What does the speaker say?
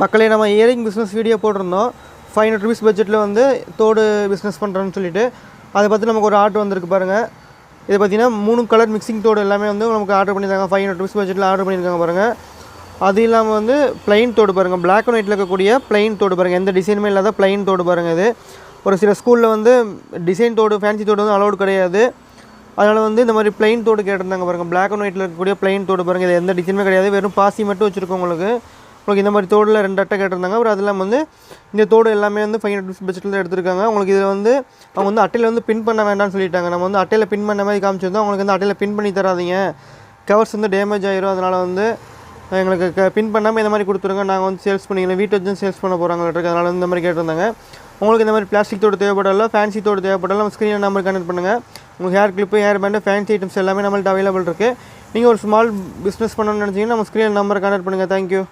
மக்களே நம்ம earring business video போட்டிருந்தோம். ஃபைவ் ஹண்ட்ரட் ருபீஸ் பட்ஜெட்டில் வந்து தோடு பிஸ்னஸ் பண்ணுறோன்னு சொல்லிட்டு அதை பற்றி நமக்கு ஒரு ஆர்டர் வந்திருக்கு பாருங்கள் இது பார்த்தீங்கன்னா மூணு கலர் மிக்சிங் தோடு எல்லாமே வந்து நமக்கு ஆர்டர் பண்ணியிருக்காங்க. ஃபைவ் ஹண்ட்ரட் ருபீஸ் பட்ஜெட்டில் ஆர்டர் பண்ணியிருக்காங்க பாருங்கள் அது இல்லாமல் வந்து பிளைன் தோடு பாருங்கள் பிளாக் அண்ட் ஒயிட்டில் இருக்கக்கூடிய பிளைன் தோடு பாருங்கள் எந்த டிசைனுமே இல்லாத பிளைன் தோடு பாருங்கள் இது. ஒரு சில ஸ்கூலில் வந்து டிசைன் தோடு ஃபேன்சி தோடு வந்து அலௌட் கிடையாது. அதனால் வந்து இந்த மாதிரி பிளைன் தோடு கேட்டிருந்தாங்க பாருங்கள் பிளாக் அண்ட் ஒயிட்டில் இருக்கக்கூடிய பிளைன் தோடு பாருங்கள் இது எந்த டிசைனுமே கிடையாது. வெறும் பாசி மட்டும் வச்சுருக்கோம் உங்களுக்கு. உங்களுக்கு இந்த மாதிரி தோடில் ரெண்டு அட்டை கேட்டிருந்தாங்க. அப்புறம் அதெல்லாம் வந்து இந்த தோடு எல்லாமே வந்து ஃபைவ் ஹண்ட்ரட் பட்ஜெட்டில் தான் எடுத்திருக்காங்க. உங்களுக்கு இதில் வந்து அவங்க வந்து அட்டையில் வந்து பின் பண்ண வேண்டாம்னு சொல்லிட்டாங்க. நம்ம வந்து அட்டையில் பின் பண்ண மாதிரி காமிச்சிருந்தோம். உங்களுக்கு வந்து அட்டையில் பின் பண்ணி தராதீங்க. கவர்ஸ் வந்து டேமேஜ் ஆயிரும். அதனால் வந்து எங்களுக்கு க பின் பண்ணாமல் இந்த மாதிரி கொடுத்துருங்க. நாங்கள் வந்து சேல்ஸ் பண்ணிக்கலாம் வீட்டு வச்சு சேல்ஸ் பண்ண போகிறாங்க அதனால் வந்து இந்த மாதிரி கேட்டிருந்தாங்க. உங்களுக்கு இந்த மாதிரி பிளாஸ்டிக் தோடு தேவைப்படல ஃபேன்சி தோடு தேவைப்படல நம்ம ஸ்க்ரீன் நம்பர் கனெக்ட் பண்ணுங்கள் உங்களுக்கு hair clip hair band fancy items எல்லாமே நம்மள்ட்ட அவைலபிள் இருக்குது நீங்கள் ஒரு ஸ்மால் பிஸ்னஸ் பண்ணணும்னு நினச்சிங்கன்னா நம்ம ஸ்க்ரீன் நம்பர் கனெக்ட் பண்ணுங்கள் தேங்க்யூ